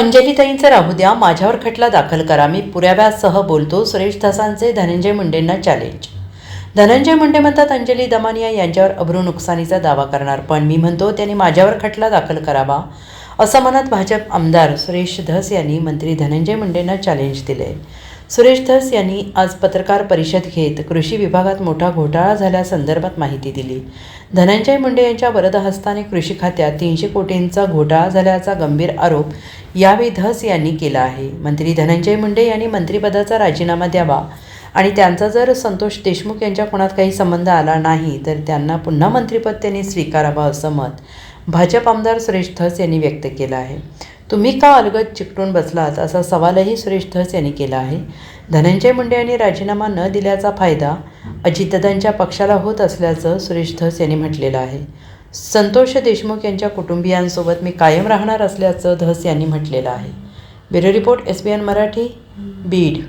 अंजलीताईंचं राहू द्या माझ्यावर खटला दाखल करा. मी पुराव्यासह बोलतो. सुरेश धसांचे धनंजय मुंडेंना चॅलेंज धनंजय मुंडे म्हणतात अंजली दमानिया यांच्यावर अब्रू नुकसानीचा दावा करणार. पण मी म्हणतो त्यांनी माझ्यावर खटला दाखल करावा. असं म्हणत भाजप आमदार सुरेश धस यांनी मंत्री धनंजय मुंडेंना चॅलेंज दिले. सुरेश धस यांनी आज पत्रकार परिषद घेत कृषी विभागात मोठा घोटाळा झाल्यासंदर्भात माहिती दिली. धनंजय मुंडे यांच्या वरदहस्ताने कृषी खात्यात तीनशे कोटींचा घोटाळा झाल्याचा गंभीर आरोप यावेळी धस यांनी केला आहे. मंत्री धनंजय मुंडे यांनी मंत्रिपदाचा राजीनामा द्यावा. आणि त्यांचा जर संतोष देशमुख यांच्या कोणात काही संबंध आला नाही तर त्यांना पुन्हा मंत्रिपद त्यांनी स्वीकारावं असं मत भाजप आमदार सुरेश धस यांनी व्यक्त केलं आहे. तुम्ही का अलगद चिकटून बसलात? असा सवालही सुरेश धस यांनी केला आहे. धनंजय मुंडे यांनी राजीनामा न दिल्याचा फायदा अजितदादांच्या पक्षाला होत असल्याचं सुरेश धस यांनी म्हटलेलं आहे. संतोष देशमुख यांच्या कुटुंबियांसोबत मी कायम राहणार असल्याचं धस यांनी म्हटलेलं आहे. Bureau report S B N Marathi Beed.